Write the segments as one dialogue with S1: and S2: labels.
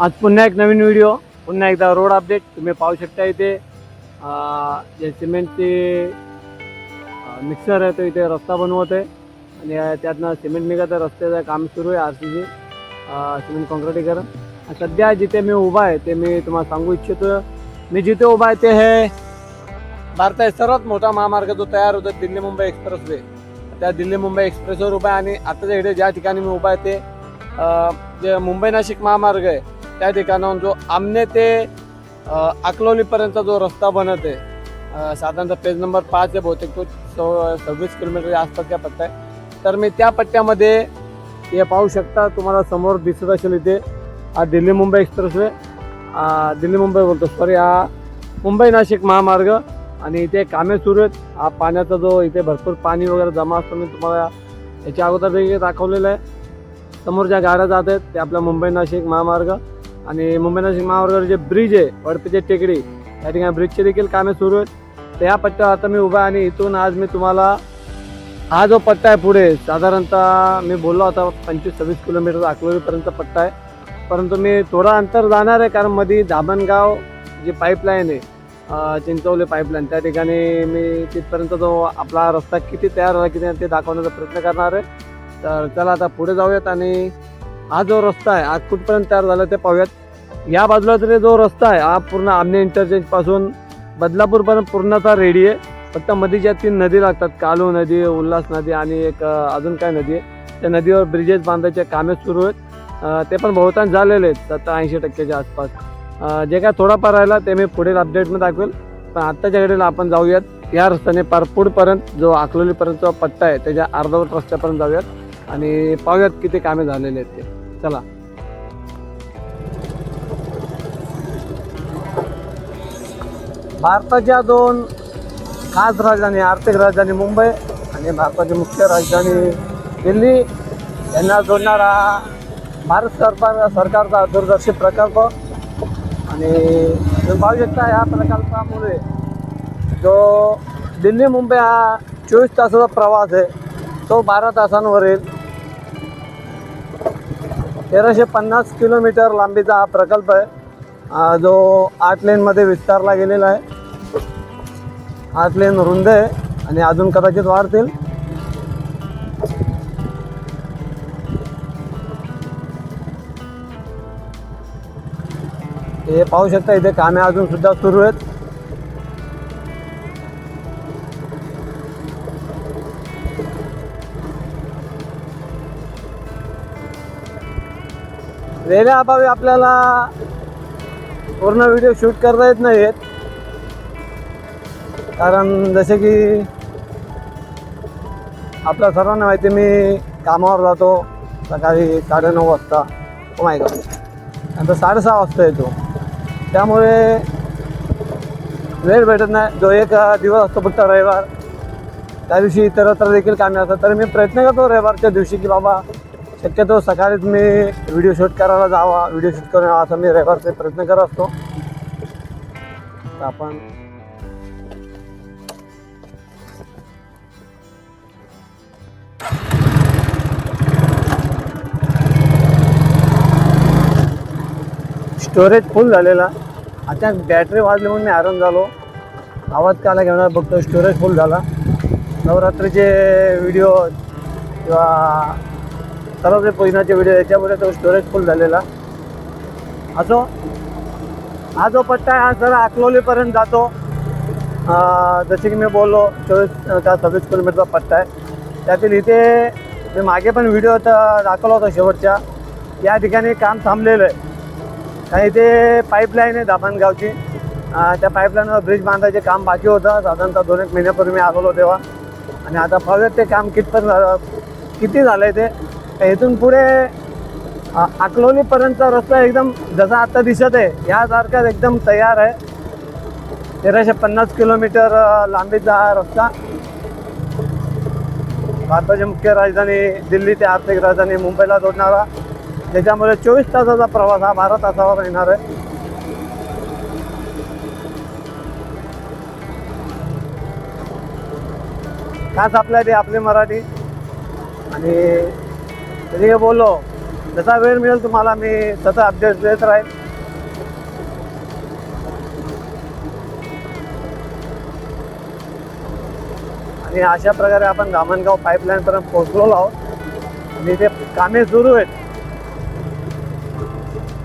S1: आज पुन्हा एक नवीन व्हिडिओ पुन्हा एकदा रोड अपडेट तुम्ही पाहू शकता इथे जे सिमेंटचे मिक्सर आहे तो इथे रस्ता बनवत आहे आणि त्यातनं सिमेंट निघत आहे रस्त्याचं काम सुरू आहे आर सी जी सिमेंट कॉन्क्रिटीकरण सध्या जिथे मी उभा आहे ते मी तुम्हाला सांगू इच्छितो. मी जिथे उभा आहे ते हे भारताचा सर्वात मोठा महामार्ग जो तयार होतो दिल्ली मुंबई एक्सप्रेस वे त्या दिल्ली मुंबई एक्सप्रेसवर उभा आहे. आणि आताच्या इकडे ज्या ठिकाणी मी उभा आहे ते जे मुंबई नाशिक महामार्ग आहे त्या ठिकाणाहून जो आमने ते अकलोलीपर्यंत जो रस्ता बनत आहे साधारणतः पेज नंबर पाच आहे बहुतेक तो सव्वीस सव्वीस किलोमीटरच्या आसपासचा पट्टा आहे. तर मी त्या पट्ट्यामध्ये हे पाहू शकता तुम्हाला समोर दिसत असेल इथे हा दिल्ली मुंबई एक्सप्रेसवे दिल्ली मुंबई बोलतो सॉरी हा मुंबई नाशिक महामार्ग आणि इथे कामे सुरू आहेत. हा पाण्याचा जो इथे भरपूर पाणी वगैरे जमा असतो मी तुम्हाला याच्या अगोदर देखील दाखवलेलं आहे. समोर ज्या गाड्या जात आहेत ते आपल्या मुंबई नाशिक महामार्ग. आणि मुंबई नाशिक महामार्गावर जे ब्रिज आहे वडपीचे टेकडी त्या ठिकाणी ब्रिजचे देखील कामे सुरू आहेत. तर ह्या पट्ट्यावर आता मी उभा आहे आणि इथून आज मी तुम्हाला हा जो पट्टा आहे पुढे साधारणतः मी बोललो होता पंचवीस सव्वीस किलोमीटर अकलोरीपर्यंत पट्टा आहे. परंतु मी थोडा अंतर जाणार आहे कारण मध्ये दामणगाव जी पाईपलाईन आहे चिंचवली पाईपलाईन त्या ठिकाणी मी तिथपर्यंत जो आपला रस्ता किती तयार झाला किती नाही ते दाखवण्याचा प्रयत्न करणार आहे. तर चला आता पुढे जाऊयात आणि हा जो रस्ता आहे आज कुठपर्यंत तयार झाला ते पाहूयात. या बाजूला तरी जो रस्ता आहे हा पूर्ण आमने इंटरचेंजपासून बदलापूरपर्यंत पूर्णतः रेडी आहे. फक्त मध्ये ज्या तीन नदी लागतात कालू नदी उल्हास नदी आणि एक अजून काय नदी आहे. त्या नदीवर ब्रिजेस बांधायचे कामे सुरू आहेत. ते पण बहुतांश झालेले आहेत सत्तर ऐंशी टक्क्याच्या आसपास. जे काय थोडाफार राहिला ते मी पुढील अपडेटमध्ये दाखवेल. पण आत्ताच्या घडीला आपण जाऊयात. या रस्त्याने पार पुढपर्यंत जो अकलोलीपर्यंतचा पट्टा आहे त्याच्या अर्धवट रस्त्यापर्यंत जाऊयात. आणि पाहूयात किती कामे झालेले आहेत ते. चला. भारताच्या दोन खास राजधानी आर्थिक राजधानी मुंबई आणि भारताची मुख्य राजधानी दिल्ली यांना जोडणारा भारत सरकार सरकारचा दूरदर्शी प्रकल्प. आणि तुम्ही पाहू शकता ह्या प्रकल्पामुळे जो दिल्ली मुंबई हा चोवीस तासाचा प्रवास आहे. तो बारा तासांवर येईल तेराशे पन्नास किलोमीटर लांबीचा हा प्रकल्प आहे. जो आठ लेनमध्ये विस्तारला गेलेला आहे. आठ लेन रुंद आहे आणि अजून कदाचित वाढतील. हे पाहू शकता इथे कामे अजून सुद्धा सुरू आहेत. वेळेअभावी आपल्याला पूर्ण व्हिडिओ शूट करता येत नाही आहेत कारण जसे की आपल्या सर्वांना माहिती मी कामावर जातो सकाळी साडेनऊ वाजता. Oh ओ माय नंतर साडेसहा वाजता येतो. त्यामुळे वेळ भेटत नाही. जो एक दिवस असतो फक्त रविवार. त्या दिवशी इतरत्र देखील कामे असतात. तर मी प्रयत्न करतो रविवारच्या दिवशी की बाबा शक्यतो सकाळीच मी व्हिडिओ शूट करायला जावा. व्हिडिओ शूट करून यावा असा मी रविवारचे प्रयत्न करत असतो. आपण स्टोरेज फुल झालेला. आता बॅटरी वाजली म्हणून मी आराम झालो. आवाज काला घेणार बघतो स्टोरेज फुल झाला. नवरात्रीचे व्हिडिओ किंवा सर्व जे पहिल्याचे व्हिडिओ याच्यामुळे तो स्टोरेज फुल झालेला. असो हा जो पट्टा आहे हा सर अकलोलीपर्यंत जातो. जसे की मी बोललो चोवीस का सव्वीस किलोमीटरचा पट्टा आहे. त्यातील इथे मी मागे पण व्हिडिओ दाखवला होता शेवटच्या. या ठिकाणी काम थांबलेलं आहे. आणि इथे पाईपलाईन आहे दाभणगावची. त्या पाईपलाईनवर ब्रिज बांधायचे काम बाकी होतं. साधारणतः दोन एक महिन्यापूर्वी मी आलो तेव्हा. आणि आता फक्त ते काम कितपर्यंत झालं किती झालं आहे ते? इथून पुढे अकलोलीपर्यंतचा रस्ता एकदम जसा आता दिसत आहे यासारखाच एकदम तयार आहे. तेराशे पन्नास किलोमीटर लांबीचा हा रस्ता. भारताची मुख्य राजधानी दिल्ली ते आर्थिक राजधानी मुंबईला जोडणारा. त्याच्यामुळे चोवीस तासाचा प्रवास हा बारा तासावर येणार आहे. खास आपल्या ते आपली मराठी. आणि तरी हे बोललो जसा वेळ मिळेल तुम्हाला मी तसा अपडेट देत राहील. आणि अशा प्रकारे आपण धामणगाव पाईपलाईन पर्यंत पोहोचलो आहोत. आणि इथे कामे सुरू आहेत.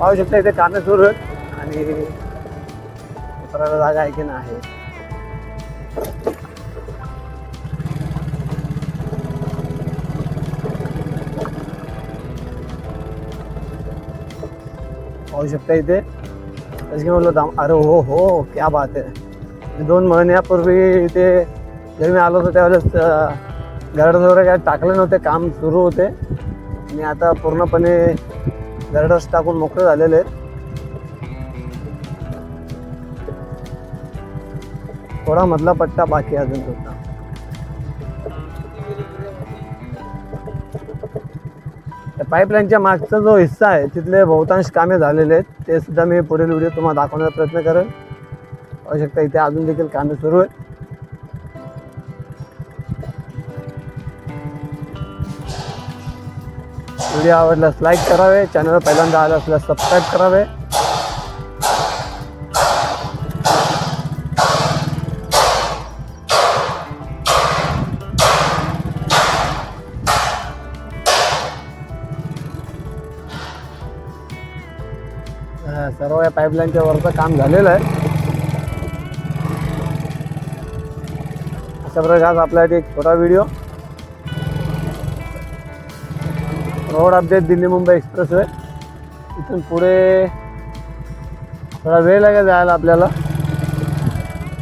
S1: पाहू शकता इथे कामे सुरू आहेत. आणि उतरायला जागा आहे की नाही? पाहू शकता इथे. त्याची म्हणलं दाम अरे हो हो क्या बात आहे दोन महिन्यापूर्वी इथे जेव्हा मी आलो होतो त्यावेळेस गर्डर वगैरे काय टाकले नव्हते काम सुरू होते. आणि आता पूर्णपणे गरडस टाकून मोकळे झालेले आहेत. थोडा मधला पट्टा बाकी अजून होता पाईपलाईनच्या मागचा जो हिस्सा आहे तिथले बहुतांश कामे झालेले आहेत. ते सुद्धा मी पुढील व्हिडिओ तुम्हाला दाखवण्याचा प्रयत्न करेन. पाहू शकता इथे अजून देखील कामे सुरू आहेत. व्हिडिओ आवडल्यास लाईक करावे चॅनल पहिल्यांदा आलं असल्यास सबस्क्राईब करावे. या पाईपलाईनच्या वरचं काम झालेलं आहे. अशा प्रकारचा आपल्यासाठी एक छोटा video road update Delhi Mumbai express way इथून पुढे थोडा वेळ लागेल जायला आपल्याला.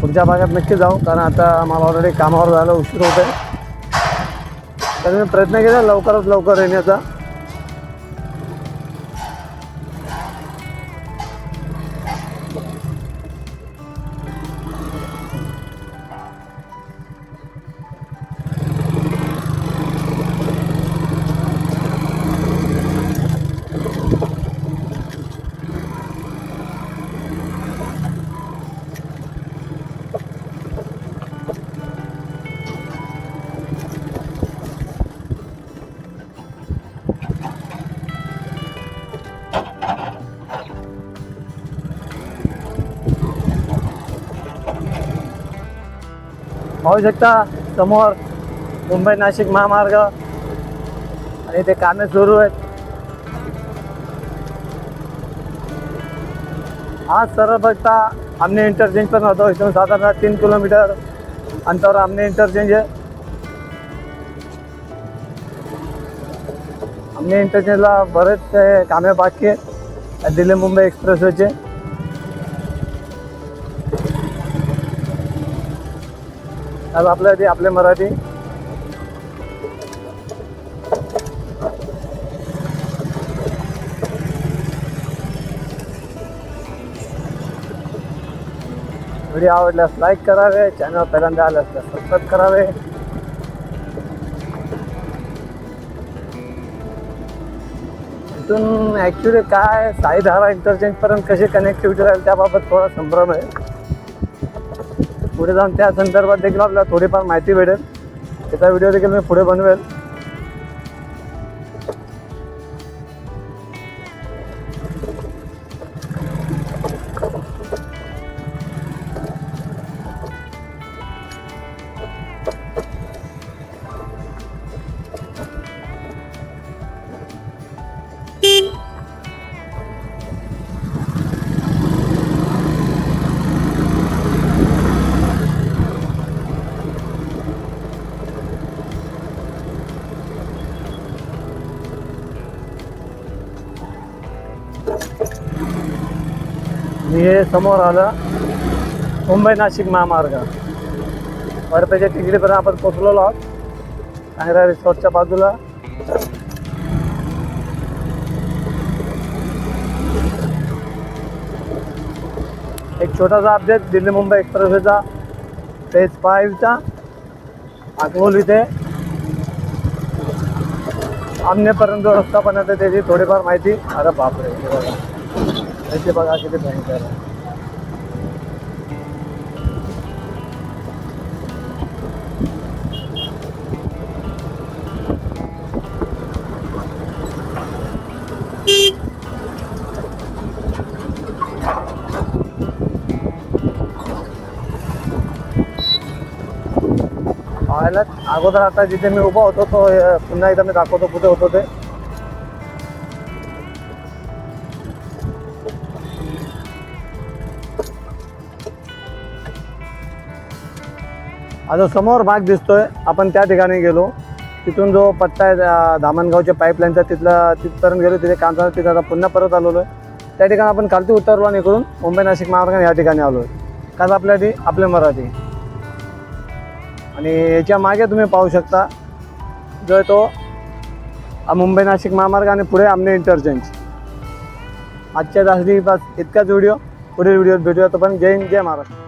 S1: पुढच्या भागात नक्की जाऊ कारण आता मला ऑलरेडी कामावर जायला उशीर होत आहे तर मी प्रयत्न केला लवकरात लवकर येण्याचा. पाहू शकता. समोर मुंबई नाशिक महामार्ग आणि ते कामे सुरू आहेत. आज सरळ बघता आमने इंटरचेंज पण होतो. इथून साधारण तीन किलोमीटर अंतरावर आमने इंटरचेंज आहे. आमने इंटरचेंजला बरेच कामे बाकी आहेत. दिल्ली मुंबई एक्सप्रेसवेचे आज आपल्या ते आपले मराठी. व्हिडिओ आवडल्यास लाईक करावे चॅनल पहिल्यांदा आले असल्यास सबस्क्राईब करावे. इथून ॲक्च्युली काय साईधारा इंटरचेंजपर्यंत कशी कनेक्टिव्हिटी राहील त्याबाबत थोडा संभ्रम आहे. पुढे जाऊन त्या संदर्भात देखील आपल्याला थोडीफार माहिती भेटेल. त्याचा व्हिडिओ देखील मी पुढे बनवेल. समोर आलं. मुंबई नाशिक महामार्ग. वरपेच्या टिकडीपर्यंत आपण पोचलेलो आहोत. चांगल्या रिसॉर्टच्या बाजूला. एक छोटासा अपडेट दिल्ली मुंबई एक्सप्रेसवेचा. फेज फाईव्हचा अकोल इथे. आमनेपर्यंत जो रस्ता बनवतो त्याची थोडीफार माहिती. अरे बापरे त्याची बघा. इथे बघा किती भयंकर आहे. पाहिलं अगोदर आता जिथे मी उभा होतो तो पुन्हा एकदा मी दाखवतो कुठे होतो ते. आता समोर भाग दिसतोय. आपण त्या ठिकाणी गेलो. तिथून जो पट्टा आहे धामणगावच्या पाईपलाईनचा तिथला तिथपर्यंत गेलो. तिथे काम झालं तिथे आता पुन्हा परत आलेलो आहे. त्या ठिकाणी आपण खालती उतरलो आणि इकडून मुंबई नाशिक महामार्गाने या ठिकाणी आलो आहे काल आपल्यासाठी आपले मराठी. आणि याच्या मागे तुम्ही पाहू शकता जो आहे तो मुंबई नाशिक महामार्ग आणि पुढे आमने इंटरचेंज आजच्या तासली बस इतकाच व्हिडिओ पुढील व्हिडिओत भेटूया तो पण जय हिंद जय महाराष्ट्र.